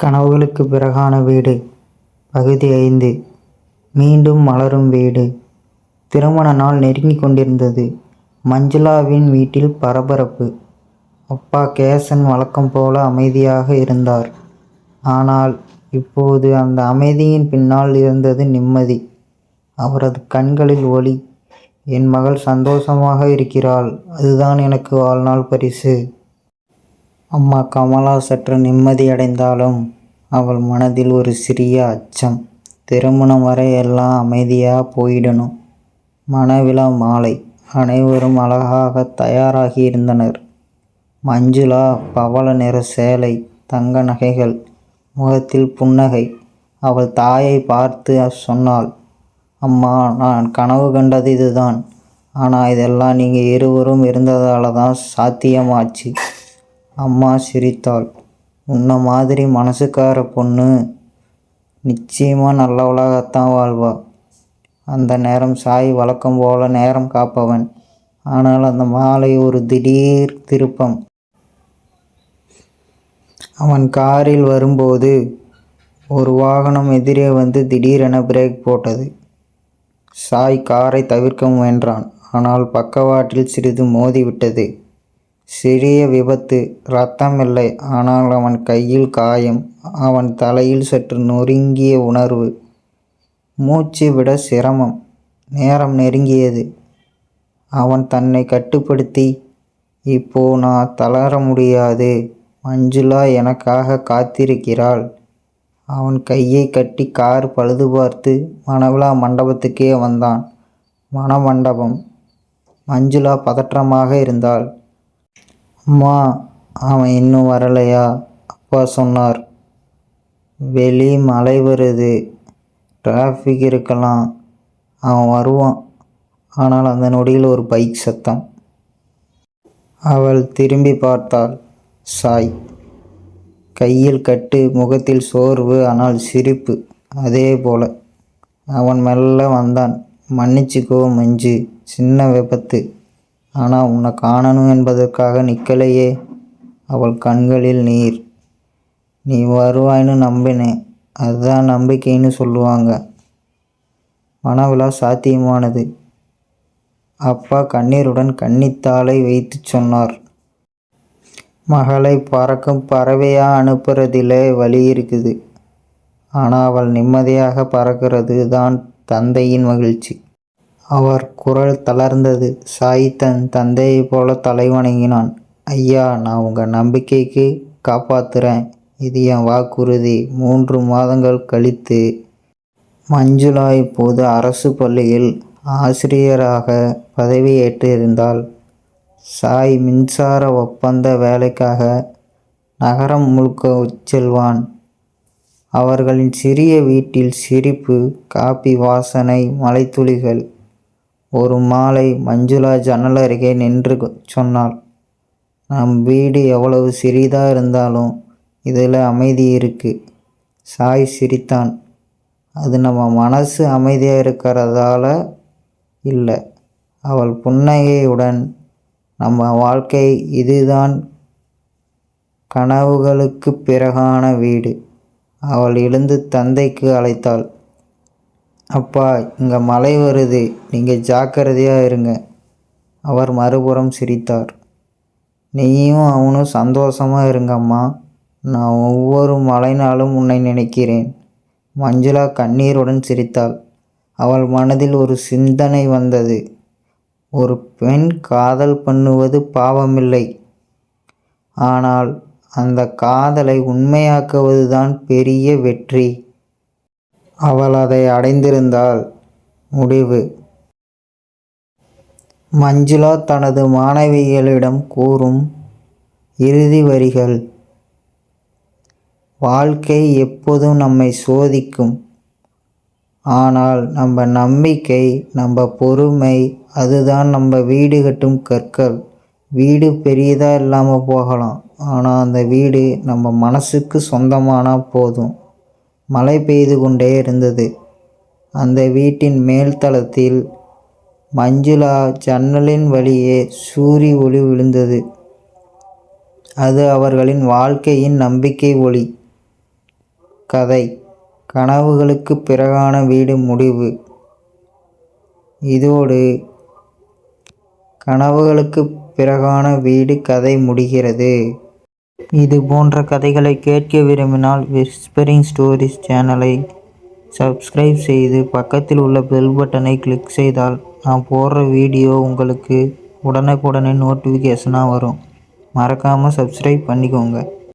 கனவுகளுக்கு பிறகான வீடு. பகுதி ஐந்து. மீண்டும் மலரும் வீடு. திருமண நாள் நெருங்கிக் கொண்டிருந்தது. மஞ்சுளாவின் வீட்டில் பரபரப்பு. அப்பா கேசன் வழக்கம் போல அமைதியாக இருந்தார். ஆனால் இப்போது அந்த அமைதியின் பின்னால் இருந்தது நிம்மதி. அவரது கண்களில் ஒளி. என் மகள் சந்தோஷமாக இருக்கிறாள். அதுதான் எனக்கு வாழ்நாள் பரிசு. அம்மா கமலா சற்று நிம்மதியடைந்தாலும் அவள் மனதில் ஒரு சிறிய அச்சம். திருமணம் வரை எல்லாம் அமைதியாக போயிடணும். மணவிழா மாலை. அனைவரும் அழகாக தயாராகி இருந்தனர். மஞ்சுளா பவள நிற சேலை தங்க நகைகள் முகத்தில் புன்னகை. அவள் தாயை பார்த்து சொன்னாள் அம்மா நான் கனவு கண்டது இதுதான். ஆனால் இதெல்லாம் நீங்கள் இருவரும் இருந்ததால தான் சாத்தியமாச்சு. அம்மா சிரித்தாள். உன்ன மாதிரி மனசுக்கார பொண்ணு நிச்சயமாக நல்லவளாகத்தான் வாழ்வா. அந்த நேரம் சாய் வழக்கம் போல நேரம் காப்பவன். ஆனால் அந்த மாலை ஒரு திடீர் திருப்பம். அவன் காரில் வரும்போது ஒரு வாகனம் எதிரே வந்து திடீரென பிரேக் போட்டது. சாய் காரை தவிர்க்க முயன்றான். ஆனால் பக்கவாட்டில் சிறிது மோதிவிட்டது. சிறிய விபத்து. ரத்தம் இல்லை ஆனால் அவன் கையில் காயம். அவன் தலையில் சற்று நொறுங்கிய உணர்வு. மூச்சு விட சிரமம். நேரம் நெருங்கியது. அவன் தன்னை கட்டுப்படுத்தி இப்போ நான் தளர முடியாது. மஞ்சுளா எனக்காக காத்திருக்கிறாள். அவன் கையை கட்டி கார் பழுது பார்த்து மணவிழா மண்டபத்துக்கே வந்தான். மணமண்டபம். மஞ்சுளா பதற்றமாக இருந்தாள். அம்மா அவன் இன்னும் வரலையா? அப்பா சொன்னார். வெளி மழை வருது. டிராஃபிக் இருக்கலாம். அவன் வருவான். ஆனால் அந்த நொடியில் ஒரு பைக் சத்தம். அவள் திரும்பி பார்த்தாள். சாய். கையில் கட்டு முகத்தில் சோர்வு ஆனால் சிரிப்பு. அதே போல. அவன் மெல்ல வந்தான். மன்னிச்சுக்கோ மஞ்சு. சின்ன விபத்து. ஆனால் உன்னை காணணும் என்பதற்காக நிற்கலையே அவள் கண்களில் நீர். நீ வருவாய்னு நம்பினேன் அதுதான் நம்பிக்கைன்னு சொல்லுவாங்க. மனவிழா சாத்தியமானது. அப்பா கண்ணீருடன் கன்னித்தாளை வைத்து சொன்னார். மகளை பறக்கும் பறவையாக அனுப்புறதிலே வழி இருக்குது. ஆனால் அவள் நிம்மதியாக பறக்கிறது தான் தந்தையின் மகிழ்ச்சி. அவர் குரல் தளர்ந்தது. சாய் தன் தந்தையைப் போல தலை வணங்கினான். ஐயா நான் உங்கள் நம்பிக்கைக்கு காப்பாத்துறேன். இது என் வாக்குறுதி. மூன்று மாதங்கள் கழித்து மஞ்சுளா இப்போது அரசு பள்ளியில் ஆசிரியராக பதவியேற்றிருந்தாள் சாய் மின்சார ஒப்பந்த வேலைக்காக நகரம் முழுக்க செல்வான். அவர்களின் சிறிய வீட்டில் சிரிப்பு காபி வாசனை மலைத்துளிகள் ஒரு மாலை மஞ்சுளா ஜன்னல் அருகே நின்று சொன்னாள். நம் வீடு எவ்வளவு சிறிதாக இருந்தாலும் இதில் அமைதி இருக்கு. சாய் சிரித்தான். அது நம்ம மனசு அமைதியாக இருக்கிறதால இல்லை. அவள் புன்னகையுடன் நம்ம வாழ்க்கை இதுதான். கனவுகளுக்கு பிறகான வீடு அவள் எழுந்து தந்தைக்கு அழைத்தாள். அப்பா இங்கே மழை வருது. நீங்கள் ஜாக்கிரதையாக இருங்க. அவர் மறுபுறம் சிரித்தார். நீயும் அவனும் சந்தோஷமாக இருங்கம்மா. நான் ஒவ்வொரு மழை நாளும் உன்னை நினைக்கிறேன். மஞ்சுளா கண்ணீருடன் சிரித்தாள். அவள் மனதில் ஒரு சிந்தனை வந்தது. ஒரு பெண் காதல் பண்ணுவது பாவமில்லை. ஆனால் அந்த காதலை உண்மையாக்குவதுதான் பெரிய வெற்றி. அவள் அதை அடைந்திருந்தால் முடிவு. மஞ்சுளா தனது மாணவிகளிடம் கூறும் இறுதி வரிகள். வாழ்க்கை எப்போதும் நம்மை சோதிக்கும். ஆனால் நம்ம நம்பிக்கை நம்ம பொறுமை அதுதான் நம்ம வீடு கட்டும் கற்கள். வீடு பெரியதாக இல்லாமல் போகலாம். ஆனால் அந்த வீடு நம்ம மனசுக்கு சொந்தமானால் போதும். மழை பெய்து கொண்டே இருந்தது. அந்த வீட்டின் மேல்தளத்தில் மஞ்சுளா ஜன்னலின் வழியே சூரிய ஒளி விழுந்தது. அது அவர்களின் வாழ்க்கையின் நம்பிக்கை ஒளி. கதை. கனவுகளுக்கு பிறகான வீடு முடிவு. இதோடு கனவுகளுக்கு பிறகான வீடு கதை முடிகிறது. இது போன்ற கதைகளை கேட்க விரும்பினால் விஸ்பரிங் ஸ்டோரிஸ் சேனலை சப்ஸ்கிரைப் செய்து பக்கத்தில் உள்ள பெல் பட்டனை கிளிக் செய்தால் நான் போடுற வீடியோ உங்களுக்கு உடனுக்குடனே நோட்டிஃபிகேஷனாக வரும். மறக்காமல் சப்ஸ்கிரைப் பண்ணிக்கோங்க.